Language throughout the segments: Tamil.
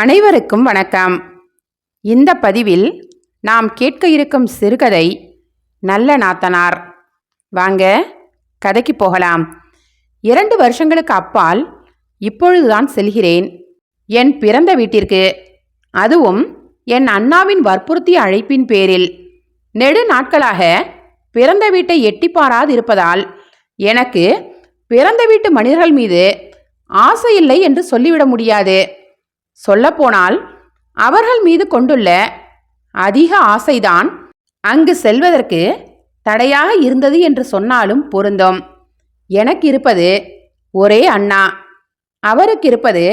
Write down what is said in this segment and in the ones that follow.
அனைவருக்கும் வணக்கம். இந்த பதிவில் நாம் கேட்க இருக்கும் சிறுகதை நல்ல நாத்தனார். வாங்க கதைக்கு போகலாம். இரண்டு வருஷங்களுக்கு அப்பால் இப்பொழுதுதான் செல்கிறேன். என் பிறந்த வீட்டிற்கு அதுவும் என் அண்ணாவின் வற்புறுத்திய அழைப்பின் பேரில். நெடு நாட்களாக பிறந்த வீட்டை எட்டி பாராது இருப்பதால் எனக்கு பிறந்த வீட்டு மனிதர்கள் மீது ஆசை இல்லை என்று சொல்லிவிட முடியாது. சொல்லப்போனால் அவர்கள் மீது கொண்டுள்ள அதிக ஆசைதான் அங்கு செல்வதற்கு தடையாக இருந்தது என்று சொன்னாலும் பொருந்தும். எனக்கு இருப்பது ஒரே அண்ணா. அவருக்கு இருப்பது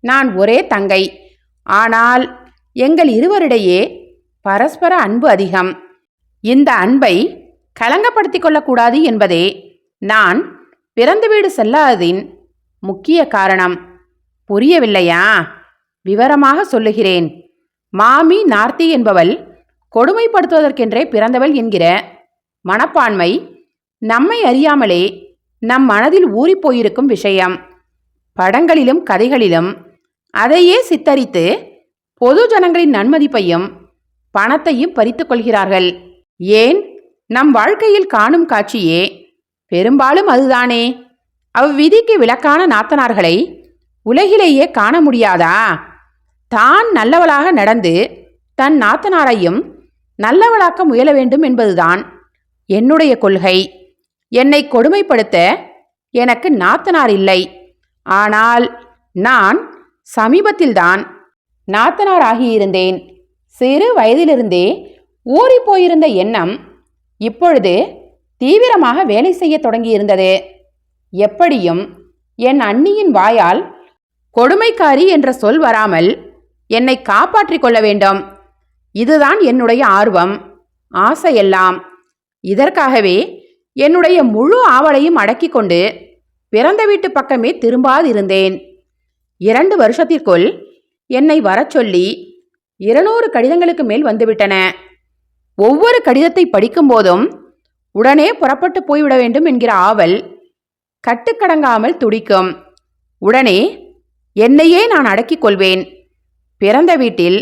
நான் ஒரே தங்கை. ஆனால் எங்கள் இருவரிடையே பரஸ்பர அன்பு அதிகம். இந்த அன்பை கலங்கப்படுத்தி கொள்ளக்கூடாது என்பதே நான் பிறந்த வீடு செல்லாததின் முக்கிய காரணம். புரியவில்லையா? விவரமாக சொல்லுகிறேன். மாமி நார்த்தி என்பவள் கொடுமைப்படுத்துவதற்கென்றே பிறந்தவள் என்கிற மனப்பான்மை நம்மை அறியாமலே நம் மனதில் ஊறிப்போயிருக்கும் விஷயம். படங்களிலும் கதைகளிலும் அதையே சித்தரித்து பொது ஜனங்களின் நன்மதிப்பையும் பணத்தையும் பறித்து கொள்கிறார்கள். ஏன்? நம் வாழ்க்கையில் காணும் காட்சியே பெரும்பாலும் அதுதானே. அவ்விதிக்கு விளக்கான நாத்தனார்களை உலகிலேயே காண முடியாதா? தான் நல்லவளாக நடந்து தன் நாத்தனாரையும் நல்லவளாக்க முயல வேண்டும் என்பதுதான் என்னுடைய கொள்கை. என்னை கொடுமைப்படுத்த எனக்கு நாத்தனார் இல்லை. ஆனால் நான் சமீபத்தில்தான் நாத்தனார் ஆகியிருந்தேன் சிறு வயதிலிருந்தே ஊறி போயிருந்த எண்ணம் இப்பொழுது தீவிரமாக வேலை செய்ய தொடங்கியிருந்தது. எப்படியும் என் அண்ணியின் வாயால் கொடுமைக்காரி என்ற சொல் வராமல் என்னை காப்பாற்றிக் கொள்ள வேண்டும். இதுதான் என்னுடைய ஆர்வம். ஆசையெல்லாம். இதற்காகவே என்னுடைய முழு ஆவலையும் அடக்கி கொண்டு பிறந்த வீட்டு பக்கமே திரும்பாதிருந்தேன். இரண்டு வருஷத்திற்குள் என்னை வரச் சொல்லி இருநூறு கடிதங்களுக்கு மேல் வந்துவிட்டன. ஒவ்வொரு கடிதத்தை படிக்கும்போதும் உடனே புறப்பட்டு போய்விட வேண்டும் என்கிற ஆவல் கட்டுக்கடங்காமல் துடிக்கும். உடனே என்னையே நான் அடக்கிக் கொள்வேன். பிறந்த வீட்டில்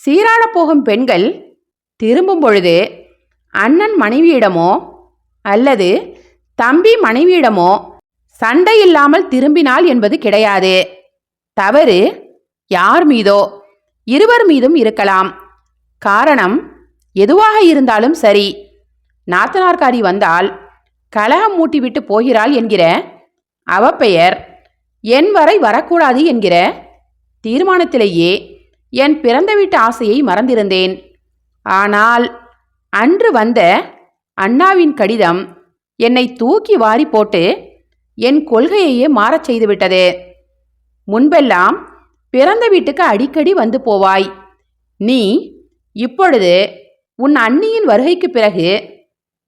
சீராடப் போகும் பெண்கள் திரும்பும் பொழுது அண்ணன் மனைவியிடமோ அல்லது தம்பி மனைவியிடமோ சண்டை இல்லாமல் திரும்பினாள் என்பது கிடையாது. தவறு யார் மீதோ இருவர் மீதும் இருக்கலாம். காரணம் எதுவாக இருந்தாலும் சரி. நாத்தனார்காரி வந்தால் கலகம் மூட்டிவிட்டு போகிறாள் என்கிற அவப்பெயர் என் வரை வரக்கூடாது என்கிற தீர்மானத்திலேயே என் பிறந்த வீட்டு ஆசையை மறந்திருந்தேன். ஆனால் அன்று வந்த அண்ணாவின் கடிதம் என்னை தூக்கி வாரி போட்டு என் கொள்கையையே மாறச் செய்துவிட்டது. முன்பெல்லாம் பிறந்த வீட்டுக்கு அடிக்கடி வந்து போவாய். நீ இப்பொழுது உன் அண்ணியின் வருகைக்கு பிறகு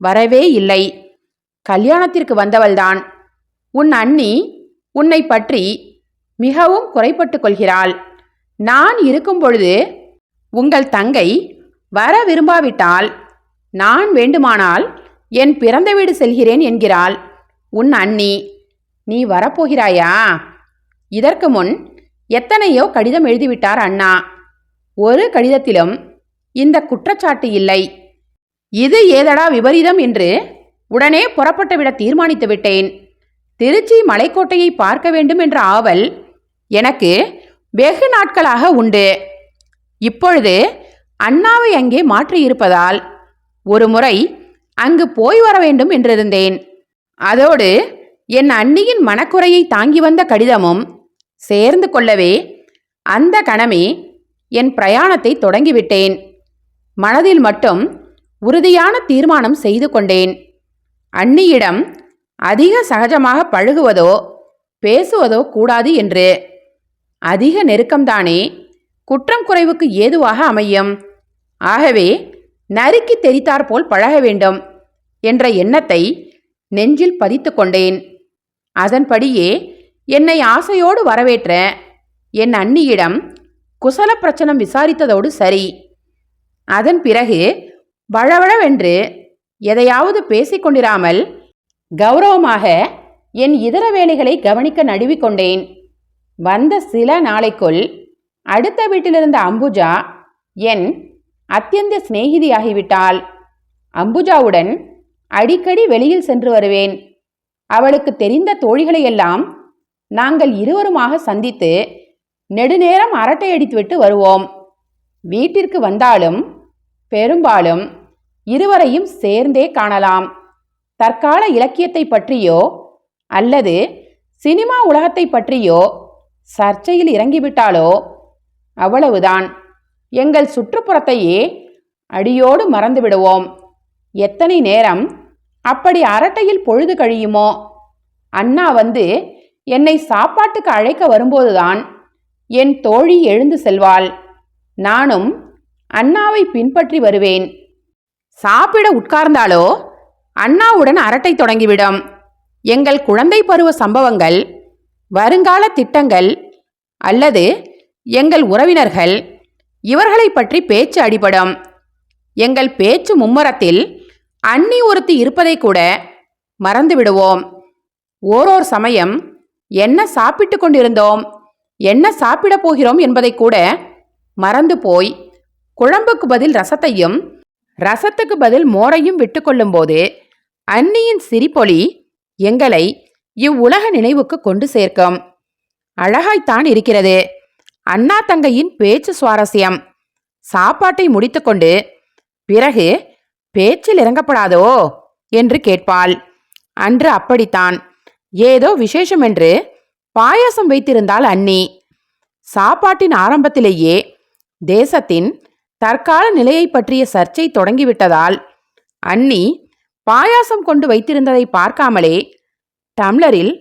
வரவே இல்லை. கல்யாணத்திற்கு வந்தவள்தான். உன் அண்ணி உன்னை பற்றி மிகவும் குறைப்பட்டு கொள்கிறாள். நான் இருக்கும் பொழுது உங்கள் தங்கை வர விரும்பாவிட்டால் நான் வேண்டுமானால் என் பிறந்த வீடு செல்கிறேன் என்கிறாள். உன் அண்ணி நீ வரப்போகிறாயா? இதற்கு முன் எத்தனையோ கடிதம் எழுதிவிட்டார் அண்ணா. ஒரு கடிதத்திலும் இந்த குற்றச்சாட்டு இல்லை. இது ஏதடா விபரீதம் என்று உடனே புறப்பட்டுவிட தீர்மானித்து விட்டேன். திருச்சி மலைக்கோட்டையை பார்க்க வேண்டும் என்ற ஆவல் எனக்கு வெகு நாட்களாக உண்டு. இப்பொழுது அண்ணாவை அங்கே மாற்றியிருப்பதால் ஒரு முறை அங்கு போய் வர வேண்டும் என்றிருந்தேன். அதோடு என் அண்ணியின் மனக்குறையை தாங்கி வந்த கடிதமும் சேர்ந்து கொள்ளவே அந்த கணமே என் பிரயாணத்தை தொடங்கிவிட்டேன். மனதில் மட்டும் உறுதியான தீர்மானம் செய்து கொண்டேன். அண்ணியிடம் அதிக சகஜமாக பழகுவதோ பேசுவதோ கூடாது என்று அதிக நெருக்கம்தானே? குற்றம் குறைவுக்கு ஏதுவாக அமையும். ஆகவே நறுக்கி தெரித்தாற்போல் பழக வேண்டும் என்ற எண்ணத்தை நெஞ்சில் பதித்து கொண்டேன். அதன்படியே என்னை ஆசையோடு வரவேற்ற என் அண்ணியிடம் குசல பிரச்சனம் விசாரித்ததோடு சரி. அதன் பிறகு வழவழவென்று எதையாவது பேசிக்கொண்டிராமல் கௌரவமாக என் இதர வேலைகளை கவனிக்க நடுவிக்கொண்டேன் வந்த சில நாளைக்குள் அடுத்த வீட்டிலிருந்த அம்புஜா என் அத்தியந்த சிநேகிதியாகிவிட்டாள். அம்புஜாவுடன் அடிக்கடி வெளியில் சென்று வருவேன். அவளுக்கு தெரிந்த தோழிகளையெல்லாம் நாங்கள் இருவருமாக சந்தித்து நெடுநேரம் அரட்டை அடித்துவிட்டு வருவோம். வீட்டிற்கு வந்தாலும் பெரும்பாலும் இருவரையும் சேர்ந்தே காணலாம். தற்கால இலக்கியத்தை பற்றியோ அல்லது சினிமா உலகத்தை பற்றியோ சர்ச்சையில் இறங்கிவிட்டாலோ அவ்வளவுதான். எங்கள் சுற்றுப்புறத்தையே அடியோடு மறந்துவிடுவோம் எத்தனை நேரம்? அப்படி அரட்டையில் பொழுது கழியுமோ? அண்ணா வந்து என்னை சாப்பாட்டுக்கு அழைக்க வரும்போதுதான் என் தோழி எழுந்து செல்வாள். நானும் அண்ணாவை பின்பற்றி வருவேன். சாப்பிட உட்கார்ந்தாலோ? அண்ணாவுடன் அரட்டை தொடங்கிவிடும். எங்கள் குழந்தை பருவ சம்பவங்கள் வருங்கால திட்டங்கள் அல்லது எங்கள் உறவினர்கள் இவர்களை பற்றி பேச்சு அடிபடும். எங்கள் பேச்சு மும்முரத்தில் அன்னி ஒருத்தி இருப்பதை கூட மறந்து விடுவோம். ஓரோர் சமயம் என்ன சாப்பிட்டு கொண்டிருந்தோம் என்ன சாப்பிடப் போகிறோம் என்பதை கூட மறந்து போய் குழம்புக்கு பதில் ரசத்தையும் ரசத்துக்கு பதில் மோரையும் விட்டுக்கொள்ளும்போது அன்னியின் சிரிப்பொலி எங்களை இவ்வுலக நினைவுக்கு கொண்டு சேர்க்கும். அழகாய்த்தான் இருக்கிறது. அண்ணா தங்கையின் பேச்சு சுவாரஸ்யம். சாப்பாட்டை முடித்துக்கொண்டு பிறகு பேச்சில் இறங்கப்படாதோ? என்று கேட்பாள். அன்று அப்படித்தான். ஏதோ விசேஷம் என்று பாயாசம் வைத்திருந்தாள் அன்னி சாப்பாட்டின் ஆரம்பத்திலேயே தேசத்தின் தற்கால நிலையை பற்றிய சர்ச்சை தொடங்கிவிட்டதால் அண்ணி பாயாசம் கொண்டு வைத்திருந்ததை பார்க்காமலே டம்ளரில்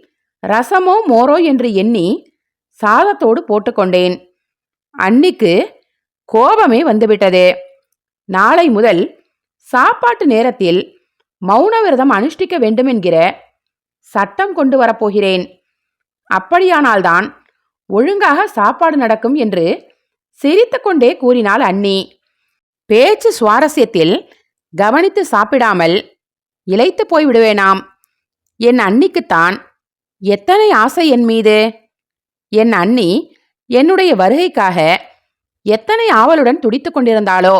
ரசமோ மோரோ என்று எண்ணி சாதத்தோடு போட்டுக்கொண்டேன். அன்னிக்கு கோபமே வந்துவிட்டது. நாளை முதல் சாப்பாட்டு நேரத்தில் மௌன விரதம் அனுஷ்டிக்க வேண்டும் என்கிற சட்டம் கொண்டு வரப்போகிறேன். அப்படியானால்தான் ஒழுங்காக சாப்பாடு நடக்கும் என்று சிரித்துக்கொண்டே கூறினாள் அன்னி. பேச்சு சுவாரஸ்யத்தில் கவனித்து சாப்பிடாமல் இழைத்து போய் விடுவேனாம் என் அன்னிக்குத்தான் எத்தனை ஆசை என் மீது? என் அண்ணி என்னுடைய வருகைக்காக எத்தனை ஆவலுடன் துடித்து கொண்டிருந்தாளோ?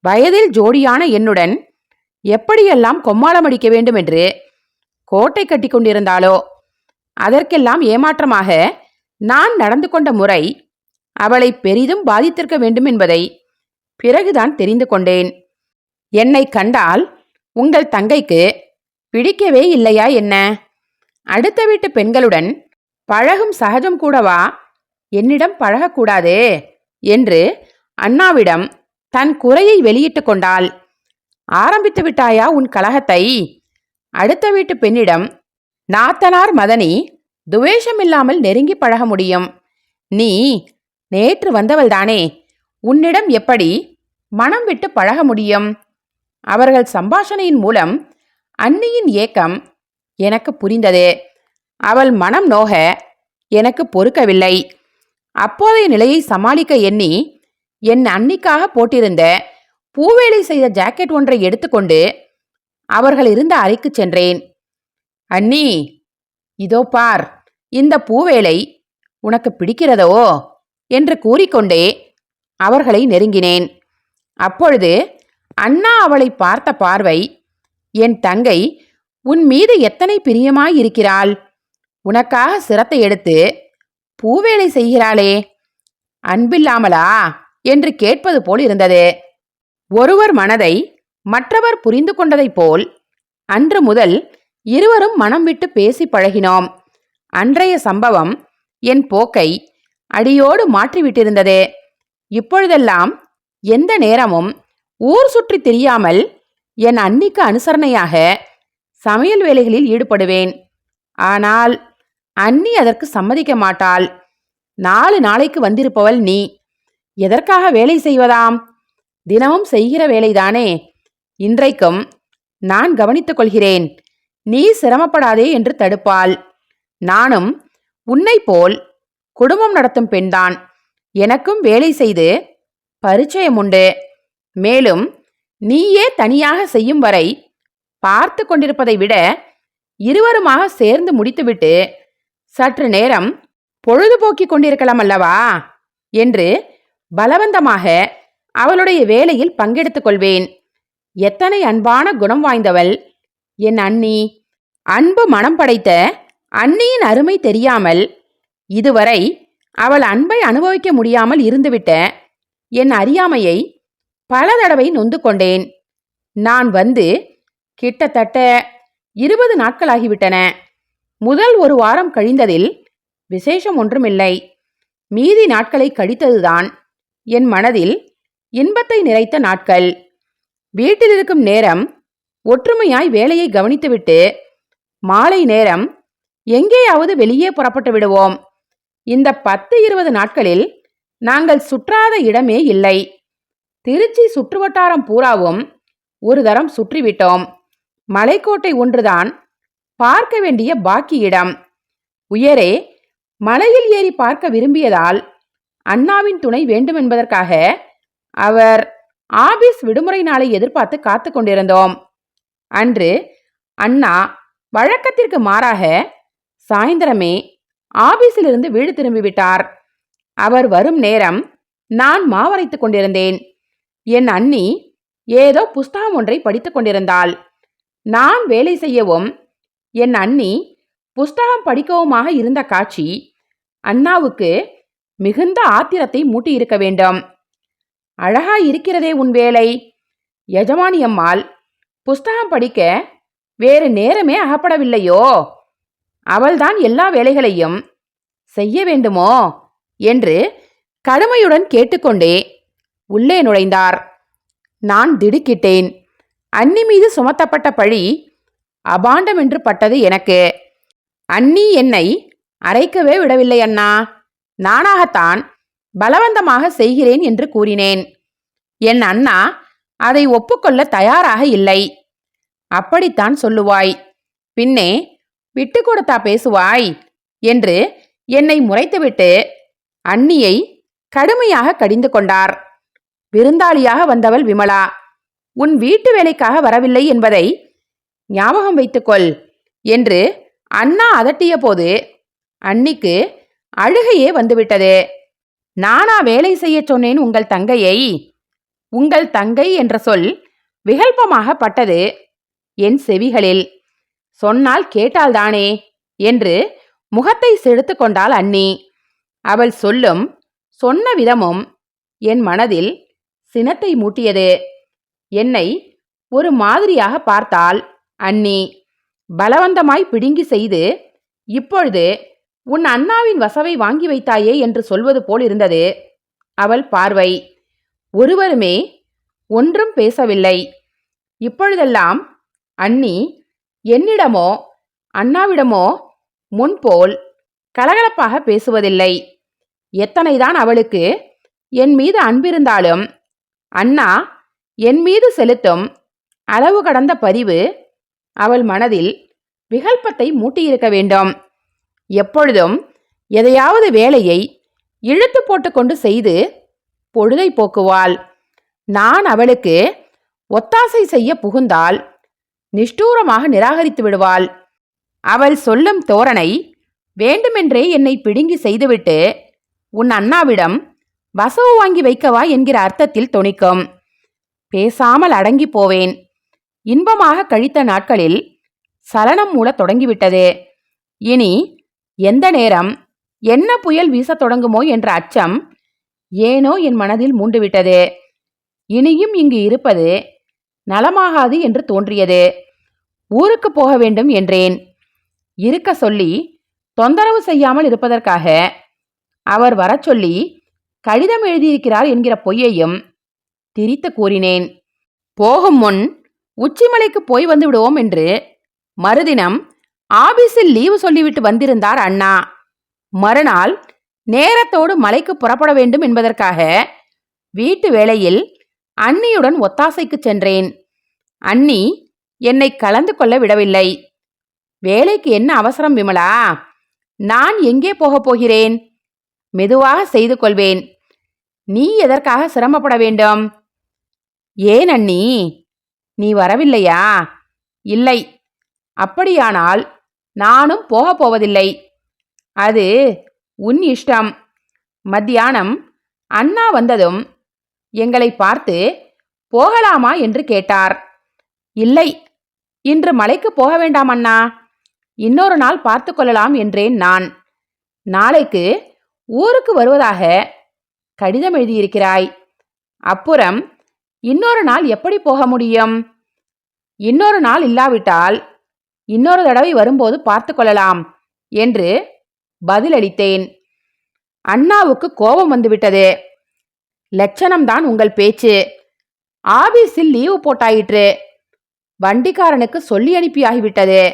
வயதில் ஜோடியான என்னுடன் எப்படியெல்லாம் கொம்மாளம் அடிக்க வேண்டும் என்று கோட்டை கட்டி கொண்டிருந்தாளோ? அதற்கெல்லாம் ஏமாற்றமாக நான் நடந்து கொண்ட முறை அவளை பெரிதும் பாதித்திருக்க வேண்டும் என்பதை பிறகுதான் தெரிந்து கொண்டேன். என்னை கண்டால் உங்கள் தங்கைக்கு பிடிக்கவே இல்லையா என்ன? அடுத்த வீட்டு பெண்களுடன் பழகும் சகஜம் கூடவா? என்னிடம் பழகக்கூடாதே என்று அண்ணாவிடம் தன் குறையை வெளியிட்டு கொண்டாள். ஆரம்பித்து விட்டாயா உன் கலகத்தை? அடுத்த வீட்டு பெண்ணிடம் நாத்தனார் மதனி துவேஷமில்லாமல் நெருங்கி பழக முடியும். நீ நேற்று வந்தவள்தானே? உன்னிடம் எப்படி மனம் விட்டு பழக முடியும்? அவர்கள் சம்பாஷணையின் மூலம் அன்னியின் ஏக்கம் எனக்கு புரிந்தது. அவள் மனம் நோக எனக்கு பொறுக்கவில்லை. அப்போதைய நிலையை சமாளிக்க எண்ணி என் அன்னிக்காக போட்டிருந்த பூவேலை செய்த ஜாக்கெட் ஒன்றை எடுத்துக்கொண்டு அவர்கள் இருந்த அறைக்கு சென்றேன். அண்ணி இதோ பார் இந்த பூவேலை உனக்கு பிடிக்கிறதோ? என்று கூறிக்கொண்டே அவர்களை நெருங்கினேன். அப்பொழுது அண்ணா அவளை பார்த்த பார்வை என் தங்கை உன் மீது எத்தனை பிரியமாயிருக்கிறாள்? உனக்காக சிரத்தை எடுத்து பூவேலை செய்கிறாளே. அன்பில்லாமலா? என்று கேட்பது போல் இருந்தது. ஒருவர் மனதை மற்றவர் புரிந்து கொண்டதைப் போல் அன்று முதல் இருவரும் மனம் விட்டு பேசி பழகினோம். அன்றைய சம்பவம் என் போக்கை அடியோடு மாற்றிவிட்டிருந்தது. இப்பொழுதெல்லாம் எந்த நேரமும் ஊர் சுற்றி தெரியாமல் என் அன்னிக்கு அனுசரணையாக சமையல் வேலைகளில் ஈடுபடுவேன். ஆனால் அன்னி அதற்கு சம்மதிக்க மாட்டாள். நாலு நாளைக்கு வந்திருப்பவள் நீ. எதற்காக வேலை செய்வதாம்? தினமும் செய்கிற வேலைதானே. இன்றைக்கும் நான் கவனித்துக் கொள்கிறேன். நீ சிரமப்படாதே என்று தடுப்பாள். நானும் உன்னை போல் குடும்பம் நடத்தும் பெண்தான். எனக்கும் வேலை செய்து பரிச்சயம் உண்டு மேலும் நீயே தனியாக செய்யும் வரை பார்த்து கொண்டிருப்பதை விட இருவருமாக சேர்ந்து முடித்துவிட்டு சற்று நேரம் பொழுதுபோக்கிக் கொண்டிருக்கலாம் அல்லவா? என்று பலவந்தமாக அவளுடைய வேலையில் பங்கெடுத்துக் கொள்வேன். எத்தனை அன்பான குணம் வாய்ந்தவள். என் அண்ணி அன்பு மனம் படைத்த அண்ணியின் அருமை தெரியாமல் இதுவரை அவள் அன்பை அனுபவிக்க முடியாமல் இருந்துவிட்ட என் அறியாமையை பல தடவை நொந்து கொண்டேன். நான் வந்து கிட்டத்தட்ட இருபது நாட்களாகிவிட்டன. முதல் ஒரு வாரம் கழிந்ததில் விசேஷம் ஒன்றுமில்லை. மீதி நாட்களை கழித்ததுதான் என் மனதில் இன்பத்தை நிறைத்த நாட்கள். வீட்டில் இருக்கும் நேரம் ஒற்றுமையாய் வேலையை கவனித்துவிட்டு மாலை நேரம் எங்கேயாவது வெளியே புறப்பட்டு விடுவோம். இந்த பத்து இருபது நாட்களில் நாங்கள் சுற்றாத இடமே இல்லை. திருச்சி சுற்றுவட்டாரம் பூராவும் ஒரு தரம் சுற்றிவிட்டோம். மலைக்கோட்டை ஒன்றுதான் பார்க்க வேண்டிய பாக்கி இடம். உயரே மலையில் ஏறி பார்க்க விரும்பியதால் அண்ணாவின் துணை வேண்டுமென்பதற்காக அவர் ஆபீஸ் விடுமுறை நாளை எதிர்பார்த்து காத்து கொண்டிருந்தோம். அன்று அண்ணா வழக்கத்திற்கு மாறாக சாயந்தரமே ஆபீஸிலிருந்து வீடு திரும்பிவிட்டார். அவர் வரும் நேரம் நான் மாவரைத்துக் கொண்டிருந்தேன். என் அண்ணி ஏதோ புஸ்தகம் ஒன்றை படித்து கொண்டிருந்தாள். நான் வேலை செய்யவும் என் அண்ணி புஸ்தகம் படிக்கவுமாக இருந்த காட்சி அண்ணாவுக்கு மிகுந்த ஆத்திரத்தை மூட்டியிருக்க வேண்டும். அழகா இருக்கிறதே உன் வேலை. எஜமானி அம்மாள் புஸ்தகம் படிக்க வேறு நேரமே அகப்படவில்லையோ? அவள்தான் எல்லா வேலைகளையும் செய்ய வேண்டுமோ? என்று கடுமையுடன் கேட்டுக்கொண்டே உள்ளே நுழைந்தார். நான் திடுக்கிட்டேன். அன்னி மீது சுமத்தப்பட்ட பழி அபாண்டம் என்று பட்டது எனக்கு. அன்னி என்னை அரைக்கவே விடவில்லை அண்ணா. நானாகத்தான் பலவந்தமாக செய்கிறேன் என்று கூறினேன். என் அண்ணா அதை ஒப்புக்கொள்ள தயாராக இல்லை. அப்படித்தான் சொல்லுவாய். பின்னே விட்டு கொடுத்தா பேசுவாய் என்று என்னை முறைத்துவிட்டு அண்ணியை கடுமையாக கடிந்து கொண்டார். விருந்தாளியாக வந்தவள் விமலா. உன் வீட்டு வேலைக்காக வரவில்லை என்பதை ஞாபகம் வைத்துக்கொள் என்று அண்ணா அதட்டிய போது அன்னிக்கு அழுகையே வந்துவிட்டது. நானா வேலை செய்யச் சொன்னேன் உங்கள் தங்கையை. உங்கள் தங்கை என்ற சொல் விகல்பமாக பட்டது என் செவிகளில். சொன்னால் கேட்டால்தானே என்று முகத்தை செலுத்து கொண்டாள் அண்ணி. அவள் சொல்லும் சொன்ன விதமும் என் மனதில் சினத்தை மூட்டியது. என்னை ஒரு மாதிரியாக பார்த்தாள் அண்ணி. பலவந்தமாய் பிடுங்கி செய்து இப்பொழுது உன் அண்ணாவின் வசவை வாங்கி வைத்தாயே என்று சொல்வது போல் இருந்தது. அவள் பார்வை ஒருவருமே ஒன்றும் பேசவில்லை. இப்பொழுதெல்லாம் அண்ணி என்னிடமோ அண்ணாவிடமோ முன்போல் கலகலப்பாக பேசுவதில்லை. எத்தனைதான் அவளுக்கு என் மீது அன்பிருந்தாலும் அண்ணா என் மீது செலுத்தும் அளவு கடந்த பதிவு அவள் மனதில் விகல்பத்தை மூட்டியிருக்க வேண்டும். எப்பொழுதும் எதையாவது வேலையை இழுத்து போட்டுக்கொண்டு செய்து பொழுதை போக்குவாள். நான் அவளுக்கு ஒத்தாசை செய்ய புகுந்தால் நிஷ்டூரமாக நிராகரித்து விடுவாள். அவள் சொல்லும் தோரணை வேண்டுமென்றே என்னை பிடுங்கி செய்துவிட்டு உன் அண்ணாவிடம் வசவு வாங்கி வைக்கவா என்கிற அர்த்தத்தில் துணிக்கும் பேசாமல் அடங்கி போவேன். இன்பமாக கழித்த நாட்களில் சலனம் மூலத் தொடங்கிவிட்டது. இனி எந்த நேரம் என்ன புயல் வீசத் தொடங்குமோ என்ற அச்சம் ஏனோ என் மனதில் மூண்டுவிட்டது. இனியும் இங்கு இருப்பது நலமாகாது என்று தோன்றியது. ஊருக்கு போக வேண்டும் என்றேன். இருக்க சொல்லி தொந்தரவு செய்யாமல் இருப்பதற்காக அவர் வரச் சொல்லி கடிதம் எழுதியிருக்கிறார் என்கிற பொய்யையும் திரித்து கூறினேன். போகும் முன் உச்சிமலைக்கு போய் வந்து விடுவோம் என்று மறுதினம் ஆபீஸில் லீவு சொல்லிவிட்டு வந்திருந்தார் அண்ணா. மறுநாள் நேரத்தோடு மலைக்கு புறப்பட வேண்டும் என்பதற்காக வீட்டு வேளையில் அன்னியுடன் ஒத்தாசைக்கு சென்றேன். அண்ணி என்னை கலந்து கொள்ள விடவில்லை. வேலைக்கு என்ன அவசரம் விமலா? நான் எங்கே போகப் போகிறேன்? மெதுவாக செய்து கொள்வேன். நீ எதற்காக சிரமப்பட வேண்டும்? ஏன் அண்ணி நீ வரவில்லையா? இல்லை. அப்படியானால் நானும் போகப் போவதில்லை. அது உன் இஷ்டம். மத்தியானம் அண்ணா வந்ததும் எங்களை பார்த்து போகலாமா என்று கேட்டார். இல்லை இன்று மலைக்கு போக வேண்டாம் அண்ணா. இன்னொரு நாள் பார்த்து கொள்ளலாம் என்றேன் நான். நாளைக்கு ஊருக்கு வருவதாக கடிதம் எழுதியிருக்கிறாய். அப்புறம் இன்னொரு நாள் எப்படி போக முடியும்? இன்னொரு நாள் இல்லாவிட்டால் இன்னொரு தடவை வரும்போது பார்த்து கொள்ளலாம் என்று பதிலளித்தேன். அண்ணாவுக்கு கோபம் வந்துவிட்டது. லட்சணம்தான் உங்கள் பேச்சு. ஆபீஸில் லீவு போட்டாயிற்று. வண்டிக்காரனுக்கு சொல்லி அனுப்பியாகிவிட்டது.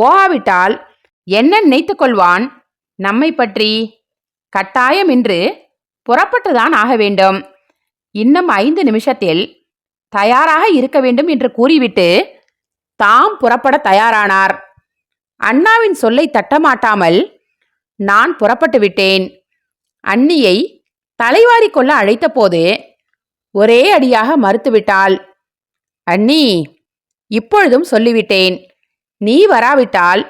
போகாவிட்டால் என்ன நினைத்துக் கொள்வான் நம்மை பற்றி? கட்டாயம் என்று புறப்பட்டுதான் ஆக வேண்டும். இன்னும் ஐந்து நிமிஷத்தில் தயாராக இருக்க வேண்டும் என்று கூறிவிட்டு தாம் புறப்பட தயாரானார். அண்ணாவின் சொல்லை தட்டமாட்டாமல் நான் புறப்பட்டு விட்டேன். அண்ணியை தலைவாரி கொள்ள அழைத்தபோது ஒரே அடியாக மறுத்துவிட்டாள். அண்ணி இப்பொழுதும் சொல்லிவிட்டேன். நீ வராவிட்டால்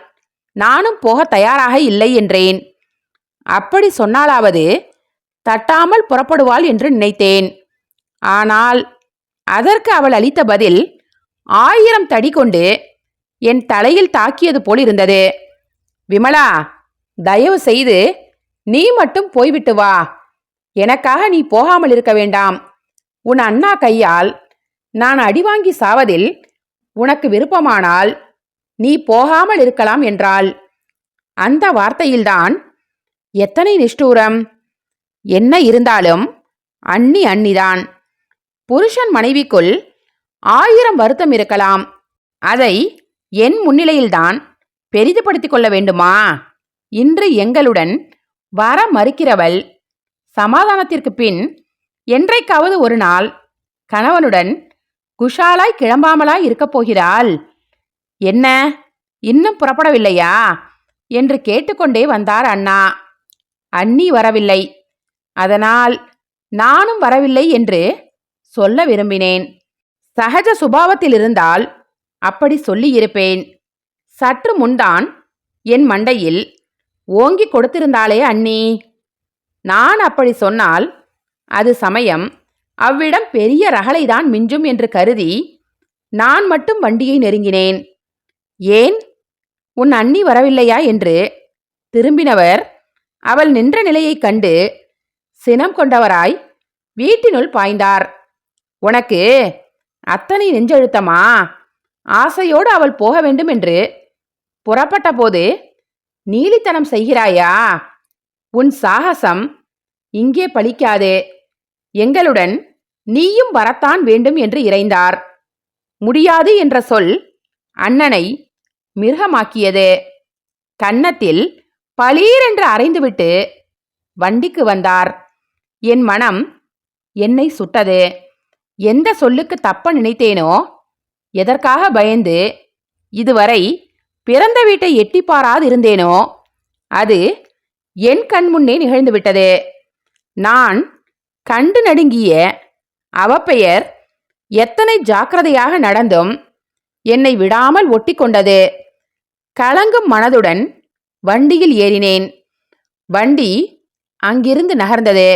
நானும் போக தயாராக இல்லை என்றேன். அப்படி சொன்னாலாவது தட்டாமல் புறப்படுவாள் என்று நினைத்தேன். ஆனால் அதற்கு அவள் அளித்த பதில் ஆயிரம் தடி கொண்டு என் தலையில் தாக்கியது போல் இருந்தது. விமலா தயவு செய்து நீ மட்டும் போய்விட்டு வா. எனக்காக நீ போகாமல் இருக்க வேண்டாம். உன் அண்ணா கையால் நான் அடி வாங்கி சாவதில் உனக்கு விருப்பமானால் நீ போகாமல் இருக்கலாம் என்றாள். அந்த வார்த்தையில்தான் எத்தனை நிஷ்டூரம்! என்ன இருந்தாலும் அண்ணி அண்ணிதான். புருஷன் மனைவிக்குள் ஆயிரம் வருத்தம் இருக்கலாம். அதை என் முன்னிலையில்தான் பெரிதுபடுத்திக் கொள்ள வேண்டுமா? இன்று எங்களுடன் வர மறுக்கிறவள் சமாதானத்திற்கு பின் என்றைக்காவது ஒரு நாள் கணவனுடன் குஷாலாய் கிளம்பாமலாய் இருக்கப் போகிறாள். என்ன? இன்னும் புறப்படவில்லையா? என்று கேட்டுக்கொண்டே வந்தார் அண்ணா. அண்ணி வரவில்லை. அதனால் நானும் வரவில்லை என்று சொல்ல விரும்பினேன். சகஜ சுபாவத்தில் இருந்தால் அப்படி சொல்லியிருப்பேன். சற்று முன்தான் என் மண்டையில் ஓங்கி கொடுத்திருந்தாளே அண்ணி. நான் அப்படி சொன்னால் அது சமயம் அவ்விடம் பெரிய ரகளைதான் மிஞ்சும் என்று கருதி நான் மட்டும் வண்டியை நெருங்கினேன். ஏன்? உன் அண்ணி வரவில்லையா என்று திரும்பினவர் அவள் நின்ற நிலையைக் கண்டு சினம் கொண்டவராய் வீட்டினுள் பாய்ந்தார். உனக்கு அத்தனை நெஞ்செழுத்தமா? ஆசையோடு அவள் போக வேண்டும் என்று. புறப்பட்ட போது நீலித்தனம் செய்கிறாயா? உன் சாகசம் இங்கே பலிக்காதே. எங்களுடன் நீயும் வரத்தான் வேண்டும் என்று இறைந்தார். முடியாது என்ற சொல் அண்ணனை மிருகமாக்கியது. கன்னத்தில் பளீரென்று அரைந்துவிட்டு வண்டிக்கு வந்தார். என் மனம் என்னை சுட்டது. எந்த சொல்லுக்கு தப்ப நினைத்தேனோ எதற்காக பயந்து இதுவரை பிறந்த வீட்டை எட்டிப்பாராது இருந்தேனோ அது என் கண் முன்னே நிகழ்ந்துவிட்டது நான் கண்டு நடுங்கிய அவப்பெயர் எத்தனை ஜாக்கிரதையாக நடந்தும் என்னை விடாமல் ஒட்டி கொண்டது. கலங்கும் மனதுடன் வண்டியில் ஏறினேன். வண்டி அங்கிருந்து நகர்ந்தது.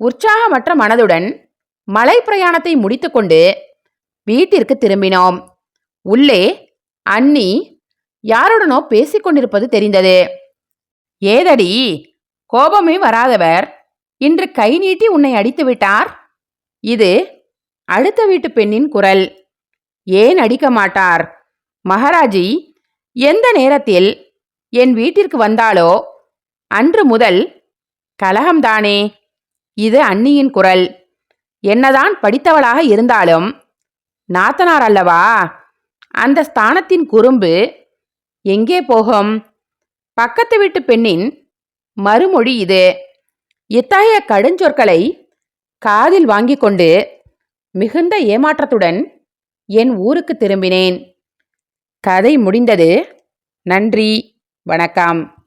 உற்சாகமற்ற மனதுடன் மலை பிரயாணத்தை முடித்துக்கொண்டு வீட்டிற்கு திரும்பினோம். உள்ளே அண்ணி யாருடனோ பேசிக்கொண்டிருப்பது தெரிந்தது. ஏதடி கோபமே வராதவர். இன்று கை நீட்டி உன்னை அடித்து விட்டார். இது அடுத்த வீட்டு பெண்ணின் குரல். ஏன் அடிக்க மாட்டார்? மகாராஜி எந்த நேரத்தில் என் வீட்டிற்கு வந்தாலோ அன்று முதல் கலகம்தானே. இது அன்னியின் குரல். என்னதான் படித்தவளாக இருந்தாலும் நாத்தனார் அல்லவா? அந்த ஸ்தானத்தின் குறும்பு எங்கே போகும்? பக்கத்து வீட்டு பெண்ணின் மறுமொழி இது. இத்தகைய கடுஞ்சொற்களை காதில் வாங்கி கொண்டு மிகுந்த ஏமாற்றத்துடன் என் ஊருக்கு திரும்பினேன். கதை முடிந்தது. நன்றி. வணக்கம்.